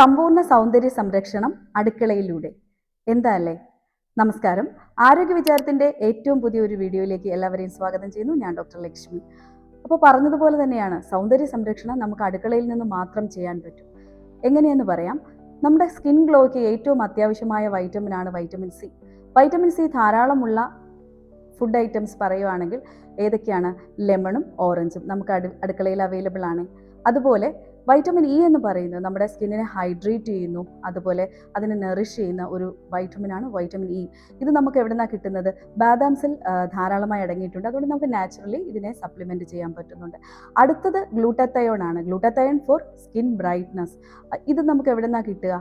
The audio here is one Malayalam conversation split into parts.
സമ്പൂർണ സൗന്ദര്യ സംരക്ഷണം അടുക്കളയിലൂടെ. എന്താ അല്ലേ? നമസ്കാരം. ആരോഗ്യ വിചാരത്തിന്റെ ഏറ്റവും പുതിയൊരു വീഡിയോയിലേക്ക് എല്ലാവരെയും സ്വാഗതം ചെയ്യുന്നു. ഞാൻ ഡോക്ടർ ലക്ഷ്മി. അപ്പോൾ പറഞ്ഞതുപോലെ തന്നെയാണ് സൗന്ദര്യ സംരക്ഷണം നമുക്ക് അടുക്കളയിൽ നിന്ന് മാത്രം ചെയ്യാൻ പറ്റും. എങ്ങനെയെന്ന് പറയാം? നമ്മുടെ സ്കിൻ ഗ്ലോയ്ക്ക് ഏറ്റവും അത്യാവശ്യമായ വൈറ്റമിൻ ആണ് വൈറ്റമിൻ സി. വൈറ്റമിൻ സി ധാരാളമുള്ള ഫുഡ് ഐറ്റംസ് പറയുവാണെങ്കിൽ ഏതൊക്കെയാണ്? ലെമണും ഓറഞ്ചും നമുക്ക് അടു അടുക്കളയിൽ അവൈലബിൾ ആണ്. അതുപോലെ വൈറ്റമിൻ ഇ എന്ന് പറയുന്നത് നമ്മുടെ സ്കിന്നിനെ ഹൈഡ്രേറ്റ് ചെയ്യുന്നു. അതുപോലെ അതിനെ നറിഷ് ചെയ്യുന്ന ഒരു വൈറ്റമിനാണ് വൈറ്റമിൻ ഇ ഇത് നമുക്ക് എവിടെ നിന്നാണ് കിട്ടുന്നത് ബാദാംസിൽ ധാരാളമായി അടങ്ങിയിട്ടുണ്ട്. അതുകൊണ്ട് നമുക്ക് നാച്ചുറലി ഇതിനെ സപ്ലിമെന്റ് ചെയ്യാൻ പറ്റുന്നുണ്ട്. അടുത്തത് ഗ്ലൂട്ടത്തയോൺ ആണ്. ഗ്ലൂട്ടത്തയോൺ ഫോർ സ്കിൻ ബ്രൈറ്റ്നസ് ഇത് നമുക്ക് എവിടെ നിന്നാണ് കിട്ടുക?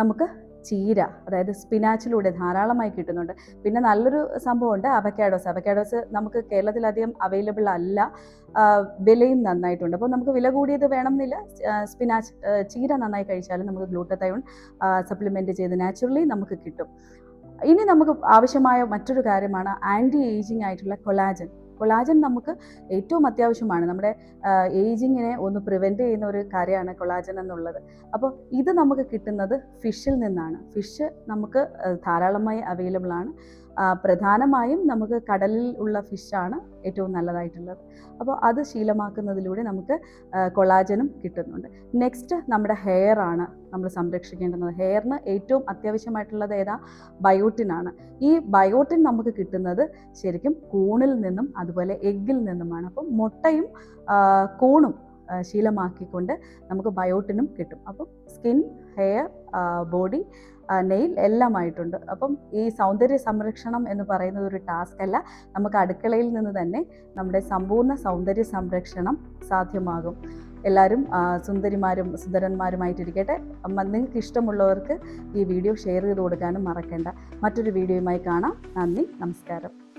നമുക്ക് ചീര അതായത് സ്പിനാച്ചിലൂടെ ധാരാളമായി കിട്ടുന്നുണ്ട്. പിന്നെ നല്ലൊരു സംഭവമുണ്ട് അവക്കാഡോസ് അവക്കാഡോസ് നമുക്ക് കേരളത്തിലധികം അവൈലബിൾ അല്ല. വിലയും നന്നായിട്ടുണ്ട്. അപ്പോൾ നമുക്ക് വില കൂടിയത് വേണമെന്നില്ല. സ്പിനാച്ച് ചീര നന്നായി കഴിച്ചാലും നമുക്ക് ഗ്ലൂട്ടത്തയോൺ സപ്ലിമെന്റ് ചെയ്ത് നാച്ചുറലി നമുക്ക് കിട്ടും. ഇനി നമുക്ക് ആവശ്യമായ മറ്റൊരു കാര്യമാണ് ആന്റി ഏജിങ് ആയിട്ടുള്ള കൊളാജൻ കൊളാജൻ നമുക്ക് ഏറ്റവും അത്യാവശ്യമാണ്. നമ്മുടെ ഏജിങ്ങിനെ ഒന്ന് പ്രിവെന്റ് ചെയ്യുന്ന ഒരു കാര്യമാണ് കൊളാജൻ എന്നുള്ളത്. അപ്പോൾ ഇത് നമുക്ക് കിട്ടുന്നത് ഫിഷിൽ നിന്നാണ്. ഫിഷ് നമുക്ക് ധാരാളമായി അവൈലബിൾ ആണ്. പ്രധാനമായും നമുക്ക് കടലിൽ ഉള്ള ഫിഷാണ് ഏറ്റവും നല്ലതായിട്ടുള്ളത്. അപ്പോൾ അത് ശീലമാക്കുന്നതിലൂടെ നമുക്ക് കൊളാജനും കിട്ടുന്നുണ്ട്. നെക്സ്റ്റ് നമ്മുടെ ഹെയർ ആണ് നമ്മൾ സംരക്ഷിക്കേണ്ടുന്നത്. ഹെയറിന് ഏറ്റവും അത്യാവശ്യമായിട്ടുള്ളത് ഏതാ? ബയോട്ടിൻ ആണ്. ഈ ബയോട്ടിൻ നമുക്ക് കിട്ടുന്നത് ശരിക്കും കൂണിൽ നിന്നും അതുപോലെ എഗ്ഗിൽ നിന്നുമാണ്. അപ്പം മുട്ടയും കൂണും ശീലമാക്കിക്കൊണ്ട് നമുക്ക് ബയോട്ടിനും കിട്ടും. അപ്പം സ്കിൻ ഹെയർ ബോഡി നെയിൽ എല്ലാമായിട്ടുണ്ട്. അപ്പം ഈ സൗന്ദര്യ സംരക്ഷണം എന്ന് പറയുന്നത് ഒരു ടാസ്ക് അല്ല നമുക്ക് അടുക്കളയിൽ നിന്ന് തന്നെ നമ്മുടെ സമ്പൂർണ സൗന്ദര്യ സംരക്ഷണം സാധ്യമാകും. എല്ലാവരും സുന്ദരിമാരും സുന്ദരന്മാരുമായിട്ടിരിക്കട്ടെ. നിങ്ങൾക്ക് ഇഷ്ടമുള്ളവർക്ക് ഈ വീഡിയോ ഷെയർ ചെയ്ത് കൊടുക്കാനും മറക്കേണ്ട. മറ്റൊരു വീഡിയോയുമായി കാണാം. നന്ദി നമസ്കാരം.